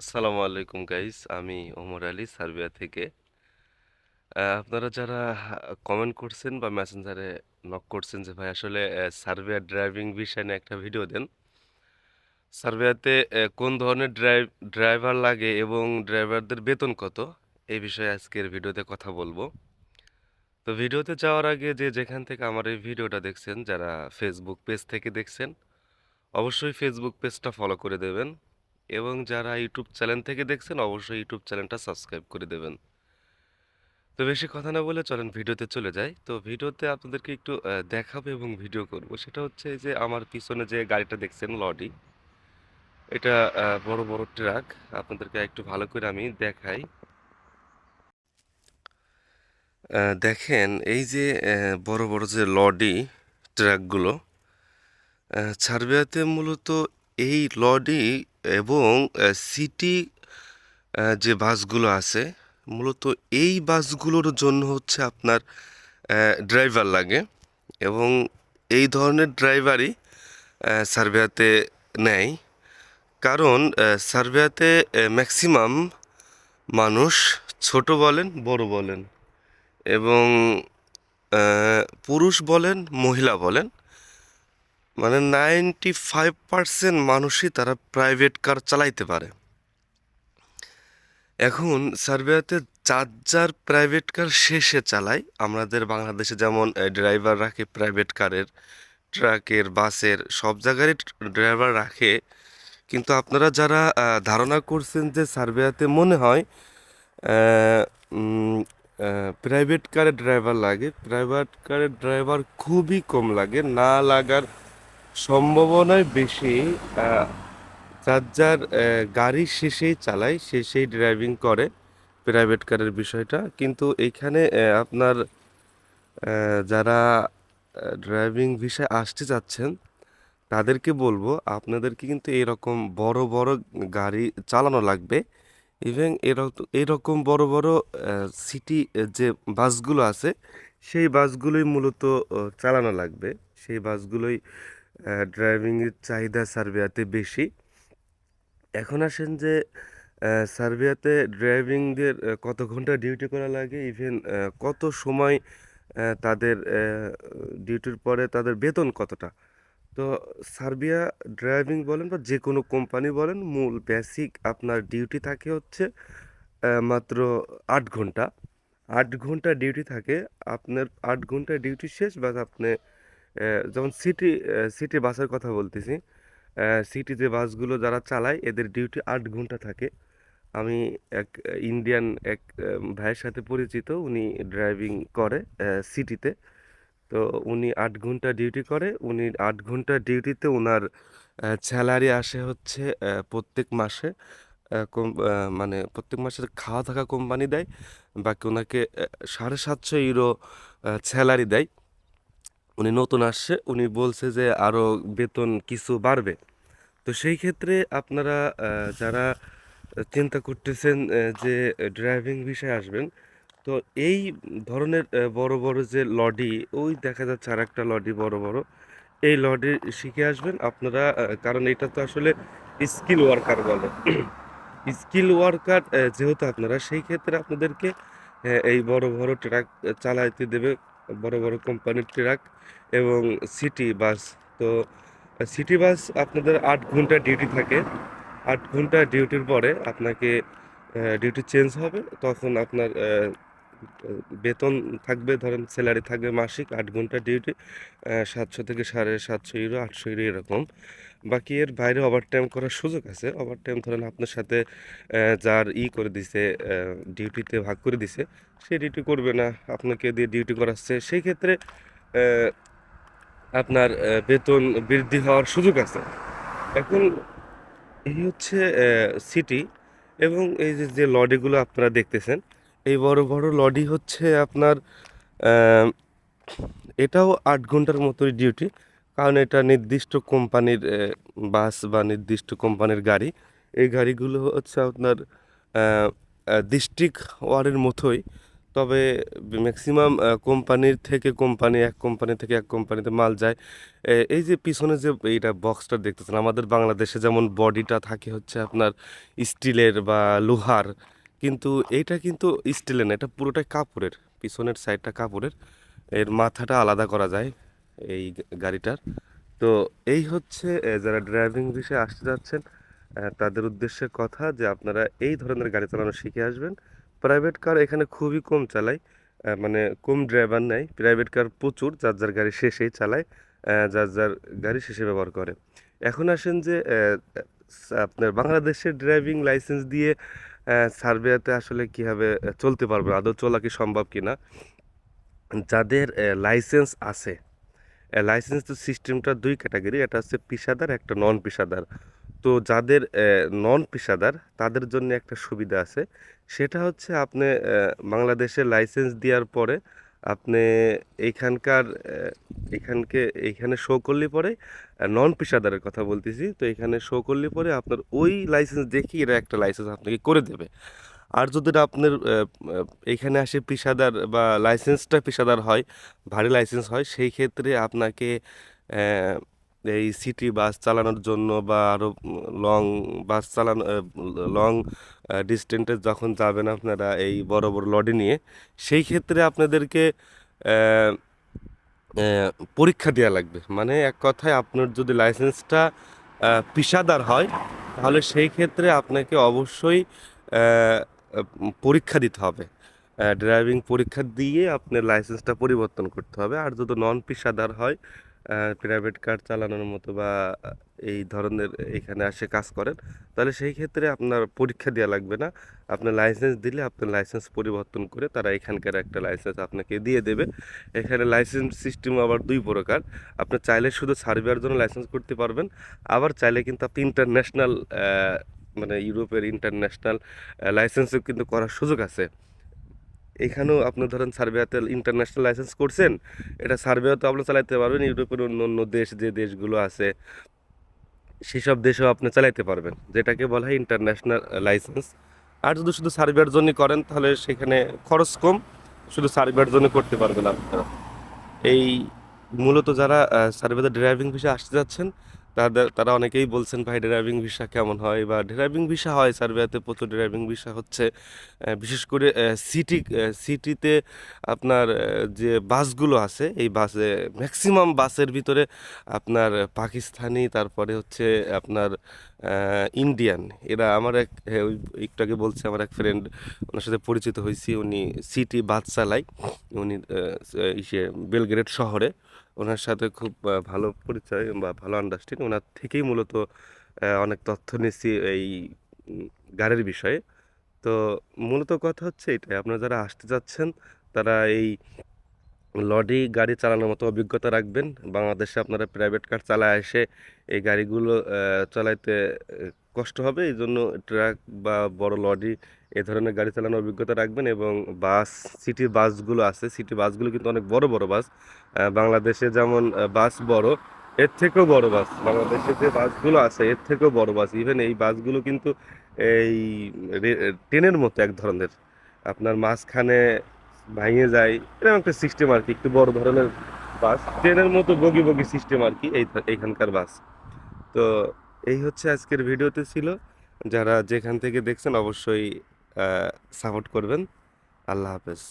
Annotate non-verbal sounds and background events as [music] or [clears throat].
আসসালামু আলাইকুম গাইস, আমি ওমর আলী সার্বিয়া থেকে। আপনারা যারা কমেন্ট করছেন বা মেসেঞ্জারে নক করছেন যে, ভাই, আসলে সার্বিয়া ড্রাইভিং বিষয় নিয়ে একটা ভিডিও দেন। সার্বিয়াতে কোন ধরনের ড্রাইভ ড্রাইভার লাগে এবং ড্রাইভারদের বেতন কত? এই বিষয়ে আজকের ভিডিওতে কথা বলব। তো ভিডিওতে যাওয়ার আগে যে, যেখান থেকে আমার এই ভিডিওটা দেখছেন, যারা ফেসবুক পেজ থেকে দেখছেন, অবশ্যই ফেসবুক পেজটা ফলো করে দেবেন। এবং যারা ইউটিউব চ্যানেল থেকে দেখছেন অবশ্যই ইউটিউব চ্যানেলটা সাবস্ক্রাইব করে দেবেন। তো বেশি কথা না বলে চলেন ভিডিওতে চলে যাই। তো ভিডিওতে আপনাদেরকে একটু দেখাবো এবং ভিডিও করব। সেটা হচ্ছে যে আমার পিছনে যে গাড়িটা দেখছেন লডি এটা বড় বড় ট্রাক আপনাদেরকে একটু ভালো করে আমি দেখাই। দেখেন এই যে বড় বড় যে লডি ট্রাকগুলো আহ, মূলত এই লরি এবং সিটি যে বাসগুলো আছে মূলত এই বাসগুলোর জন্য হচ্ছে আপনার ড্রাইভার লাগে এবং এই ধরনের ড্রাইভারই সার্ভেয়াতে নেয়। কারণ আহ, সার্বিয়াতে ম্যাক্সিমাম মানুষ ছোট বলেন বড় বলেন এবং পুরুষ বলেন মহিলা বলেন মানে নাইনটি ফাইভ পার্সেন্ট মানুষই তারা প্রাইভেট কার চালাইতে পারে। এখন সার্বিয়াতে যার যার প্রাইভেট কার শেষে চালায়, আমাদের বাংলাদেশে যেমন ড্রাইভার রাখে প্রাইভেট কারের, ট্রাকের, বাসের, সব জায়গারই ড্রাইভার রাখে। কিন্তু আপনারা যারা ধারণা করছেন যে সার্বিয়াতে মনে হয় প্রাইভেট কারের ড্রাইভার লাগে, প্রাইভেট কারের ড্রাইভার খুবই কম লাগে, না লাগার সম্ভাবনাই বেশি যার যার গাড়ি শেষেই চালায় সে সেই ড্রাইভিং করে প্রাইভেট কারের বিষয়টা। কিন্তু এইখানে আপনার যারা ড্রাইভিং ভিসায় আসতে চাচ্ছেন, তাদেরকে বলব, আপনাদেরকে কিন্তু এরকম বড় বড় গাড়ি চালানো লাগবে। ইভেন এরকম বড় বড় সিটি যে বাসগুলো আছে, সেই বাসগুলোই মূলত চালানো লাগবে। সেই বাসগুলোই ড্রাইভিংয়ের চাহিদা সার্বিয়াতে বেশি। এখন আসেন যে সার্বিয়াতে ড্রাইভিংদের কত ঘণ্টা ডিউটি করা লাগে ইভেন কত সময় তাদের ডিউটির পরে তাদের বেতন কতটা? তো সার্বিয়া ড্রাইভিং বলেন বা যে কোনো কোম্পানি বলেন, মূল বেসিক আপনার ডিউটি থাকে হচ্ছে মাত্র আট ঘণ্টা। আট ঘণ্টা ডিউটি থাকে, আপনার আট ঘণ্টা ডিউটি শেষ বাস আপনি যেমন সিটি সিটি বাসের কথা বলতেছি। সিটি যে বাসগুলো যারা চালায়, এদের ডিউটি আট ঘণ্টা থাকে। আমি এক ইন্ডিয়ান এক ভাইয়ের সাথে পরিচিত, উনি ড্রাইভিং করে সিটিতে তো। উনি আট ঘণ্টা ডিউটি করে, উনি আট ঘণ্টা ডিউটিতে ওনার স্যালারি আসে হচ্ছে প্রত্যেক মাসে মানে প্রত্যেক মাসে খাওয়া থাকা কোম্পানি দেয়, বাকি ওনাকে সাড়ে সাতশো ইউরো স্যালারি দেয়। উনি নতুন আসছে, উনি বলছে যে আরও বেতন কিছু বাড়বে। তো সেই ক্ষেত্রে আপনারা যারা চিন্তা করতেছেন যে ড্রাইভিং বিষয়ে আসবেন, তো এই ধরনের বড় বড় যে লডি ওই দেখা যাচ্ছে আর একটা লডি বড় বড়, এই লডি শিখে আসবেন। আপনারা কারণ এটা তো আসলে স্কিল ওয়ার্কার বলে। [clears throat] স্কিল ওয়ার্কার যেহেতু আপনারা, সেই ক্ষেত্রে আপনাদেরকে এই বড় বড় ট্রাক চালাইতে দেবে। বড় বড় কোম্পানির ট্রাক এবং সিটি বাস তো সিটি বাস আপনাদের আট ঘণ্টা ডিউটি থাকে। আট ঘণ্টা ডিউটির পরে আপনাকে ডিউটি চেঞ্জ হবে। তখন আপনার বেতন থাকবে, ধরেন স্যালারি থাকবে মাসিক আট ঘণ্টা ডিউটি সাতশো থেকে সাড়ে সাতশো ইউরো আটশো ইউরো এরকম। বাকি এর বাইরে ওভারটাইম করার সুযোগ আছে। ওভারটাইম ধরেন আপনার সাথে যার ই করে দিছে ডিউটিতে ভাগ করে দিছে, সে ডিউটি করবে না, আপনাকে দিয়ে ডিউটি করাচ্ছে। সেই ক্ষেত্রে আপনার বেতন বৃদ্ধি হওয়ার সুযোগ আছে। এখন এই হচ্ছে সিটি এবং এই যে যে লরিগুলো আপনারা দেখতেছেন, এই বড় বড় লডি হচ্ছে আপনার এটাও আট ঘণ্টার মতোই ডিউটি কারণ এটা নির্দিষ্ট কোম্পানির বাস বা নির্দিষ্ট কোম্পানির গাড়ি। এই গাড়িগুলো হচ্ছে আপনার ডিস্ট্রিক্ট ওয়ার্ডের মতোই। তবে ম্যাক্সিমাম কোম্পানির থেকে কোম্পানি, এক কোম্পানি থেকে এক কোম্পানিতে মাল যায়। এই যে পিছনে যে এইটা বক্সটা দেখতেছেন, আমাদের বাংলাদেশে যেমন বডিটা থাকে হচ্ছে আপনার স্টিলের বা লোহার, কিন্তু এইটা কিন্তু স্টিলের না, এটা পুরোটাই কাপড়ের, পিছনের সাইডটা কাপড়ের। এর মাথাটা আলাদা করা যায়। এই গাড়িটার। তো এই হচ্ছে যারা ড্রাইভিং বিষয়ে আসতে যাচ্ছেন তাদের উদ্দেশ্যে কথা যে আপনারা এই ধরনের গাড়ি চালানো শিখে আসবেন। প্রাইভেট কার এখানে খুবই কম চালায় মানে কম ড্রাইভার নেয়। প্রাইভেট কার প্রচুর, যার যার গাড়ি শেষেই চালায় যার যার গাড়ি শেষে ব্যবহার করে। এখন আসেন যে আপনার বাংলাদেশের ড্রাইভিং লাইসেন্স দিয়ে সার্ভেতে আসলে কীভাবে চলতে পারবে আদৌ চলা কি সম্ভব কি না যাদের লাইসেন্স আছে লাইসেন্স সিস্টেমটা দুই ক্যাটাগরি এটা হচ্ছে পেশাদার, একটা নন পেশাদার তো যাদের নন পেশাদার তাদের জন্য একটা সুবিধা আছে। সেটা হচ্ছে আপনি বাংলাদেশে লাইসেন্স দেওয়ার পরে আপনি এইখানকার এখানকে, এইখানে শো করলে পরে নন পেশাদারের কথা বলতেছি। তো এখানে শো করলে পরে আপনার ওই লাইসেন্স দেখি এরা একটা লাইসেন্স আপনাকে করে দেবে। আর যদি আপনার এখানে আসে পেশাদার বা লাইসেন্সটা পেশাদার হয়, ভারী লাইসেন্স হয়, সেই ক্ষেত্রে আপনাকে এই সিটি বাস চালানোর জন্য বা আরও লং বাস চালানো লং ডিস্টেন্সে যখন যাবেন আপনারা এই বড় বড় লরি নিয়ে, সেই ক্ষেত্রে আপনাদেরকে পরীক্ষা দেওয়া লাগবে। মানে এক কথায় আপনার যদি লাইসেন্সটা পেশাদার হয়, তাহলে সেই ক্ষেত্রে আপনাকে অবশ্যই পরীক্ষা দিতে হবে। ড্রাইভিং পরীক্ষা দিয়ে আপনার লাইসেন্সটা পরিবর্তন করতে হবে। আর যদি নন পেশাদার হয় প্রাইভেট কার চালানোর মতো বা এই ধরনের এখানে আসে কাজ করেন, তাহলে সেই ক্ষেত্রে আপনার পরীক্ষা দেওয়া লাগবে না। আপনার লাইসেন্স দিলে আপনার লাইসেন্স পরিবর্তন করে তারা এখানকার একটা লাইসেন্স আপনাকে দিয়ে দেবে। এখানে লাইসেন্স সিস্টেম আবার দুই প্রকার। আপনি চাইলে শুধু সার্ভেয়ার জন্য লাইসেন্স করতে পারবেন, আবার চাইলে কিন্তু আপনি ইন্টারন্যাশনাল মানে ইউরোপের ইন্টারন্যাশনাল লাইসেন্সও কিন্তু করার সুযোগ আছে। এখানেও আপনি ধরেন সার্বিয়াতে ইন্টারন্যাশনাল লাইসেন্স করছেন, এটা সার্বিয়াতেও আপনি চালাইতে পারবেন, ইউরোপের অন্য অন্য দেশ যে দেশগুলো আছে, সেসব দেশেও আপনি চালাইতে পারবেন। যেটাকে বলা হয় ইন্টারন্যাশনাল লাইসেন্স আর যদি শুধু সার্বিয়ার জন্য করেন, তাহলে সেখানে খরচ কম, শুধু সার্বিয়ার জন্য করতে পারবেন আপনারা। এই মূলত যারা সার্ভেতে ড্রাইভিং ভিসা আসতে যাচ্ছেন তাদের, তারা অনেকেই বলছেন, ভাই ড্রাইভিং ভিসা কেমন হয়? বা ড্রাইভিং ভিসা হয়, সার্বিয়াতে প্রচুর ড্রাইভিং ভিসা হচ্ছে। বিশেষ করে সিটি সিটিতে আপনার যে বাসগুলো আছে, এই বাসে ম্যাক্সিমাম বাসের ভিতরে আপনার পাকিস্তানি, তারপরে হচ্ছে আপনার ইন্ডিয়ান এরা আমার এক ওই একটু আগে বলছে, আমার এক ফ্রেন্ড ওনার সাথে পরিচিত হয়েছি। উনি সিটি বাস চালায়। উনি ইসে, বেলগ্রেড শহরে। ওনার সাথে খুব ভালো পরিচয় বা ভালো আন্ডারস্ট্যান্ডিং ওনার থেকেই মূলত অনেক তথ্য নিচ্ছি এই গাড়ির বিষয়ে। তো মূলত কথা হচ্ছে এটাই, আপনারা যারা আসতে যাচ্ছেন, তারা এই লডি গাড়ি চালানোর মতো অভিজ্ঞতা রাখবেন। বাংলাদেশে আপনারা প্রাইভেট কার চালায় এসে এই গাড়িগুলো চালাইতে কষ্ট হবে। এই জন্য ট্রাক বা বড় লরি এ ধরনের গাড়ি চালানোর অভিজ্ঞতা রাখবেন এবং বাস সিটি বাসগুলো আছে। সিটি বাসগুলো কিন্তু অনেক বড় বড় বাস। বাংলাদেশে যেমন বাস বড়, এর থেকেও বড় বাস। বাংলাদেশে যে বাসগুলো আছে, এর থেকেও বড় বাস। ইভেন এই বাসগুলো কিন্তু এই ট্রেনের মতো এক ধরনের। আপনার মাঝখানে ভাঙে যায়, এরকম একটা সিস্টেম আর কি, একটু বড় ধরনের বাস। ট্রেনের মতো বগি বগি সিস্টেম আর কি, এই এইখানকার বাস। তো এই হচ্ছে আজকের ভিডিওতে ছিল। যারা যেখান থেকে দেখছেন, অবশ্যই সাপোর্ট করবেন। আল্লাহ হাফেজ।